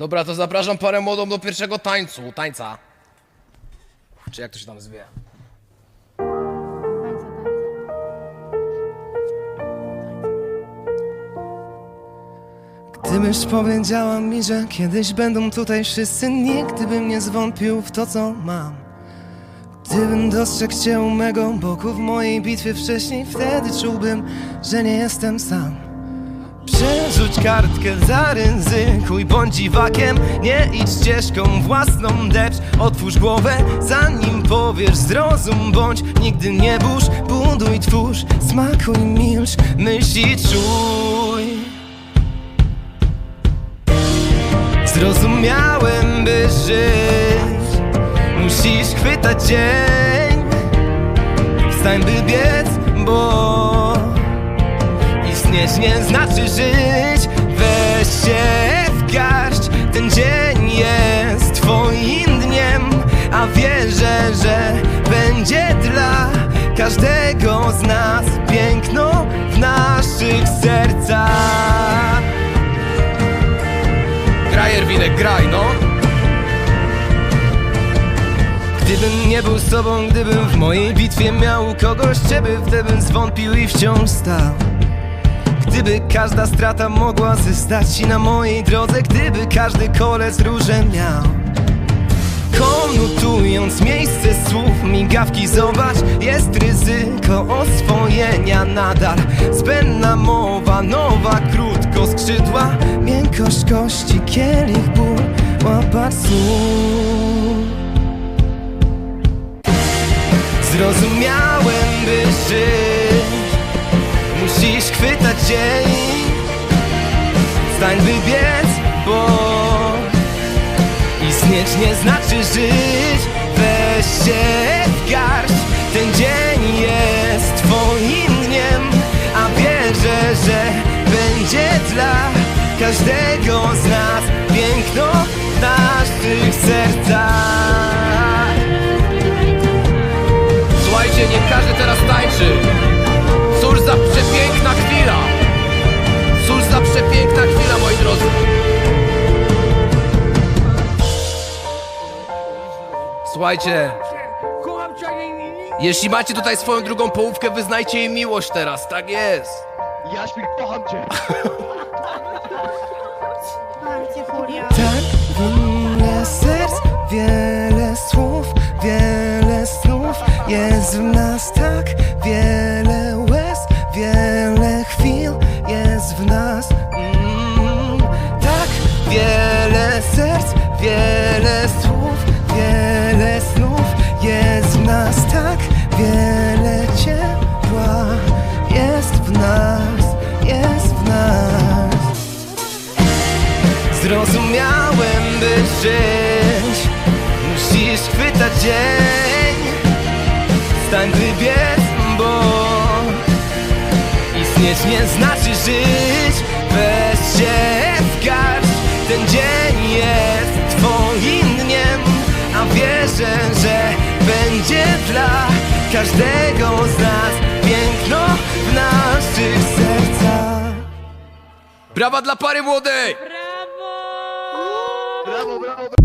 Dobra, to zapraszam parę młodą do pierwszego tańcu, tańca. Czy jak to się tam zwie? Gdybyś powiedziała mi, że kiedyś będą tutaj wszyscy, nigdy bym nie zwątpił w to, co mam. Gdybym dostrzegł cię u mego boku w mojej bitwie wcześniej, wtedy czułbym, że nie jestem sam. Przerzuć kartkę, zaryzykuj, bądź dziwakiem. Nie idź ścieżką własną, depcz Otwórz głowę, zanim powiesz Zrozum, bądź. Nigdy nie burz Buduj, twórz, smakuj, milcz Myśli, czuj. Zrozumiałem, by żyć. Musisz chwytać dzień. Wstań, by biec, bo Nie znaczy żyć. Weź się w garść Ten dzień jest twoim dniem A wierzę, że będzie dla każdego z nas Piękno w naszych sercach. Graj, Erwinek, graj, no! Gdybym nie był z tobą, gdybym w mojej bitwie miał kogoś ciebie Wtedy zwątpił i wciąż stał Gdyby każda strata mogła zystać ci na mojej drodze Gdyby każdy kolec róże miał. Konutując miejsce słów, migawki zobacz Jest ryzyko oswojenia nadal. Zbędna mowa, nowa krótko skrzydła Miękkość kości, kielich ból, łapać słów. Zrozumiałem, by żyć chwytać dzień. Stań, by biec, bo Istnieć nie znaczy żyć. Weź się w garść Ten dzień jest twoim dniem. A wierzę, że będzie dla każdego z nas Piękno Słuchajcie, jeśli macie tutaj swoją drugą połówkę, wyznajcie jej miłość teraz, tak jest! Jaśmir, kocham cię. Tak wiele serc, wiele słów, wiele snów Jest w nas tak wiele łez, wiele chwil Jest w nas mm, tak wiele serc, wiele słów, Zrozumiałem, by żyć. Musisz chwytać dzień. Stań, by biec, bo Istnieć nie znaczy żyć. Weź się w garść. Ten dzień jest twoim dniem A wierzę, że będzie dla każdego z nas Piękno w naszych sercach. Brawa dla pary młodej! Bravo, bravo.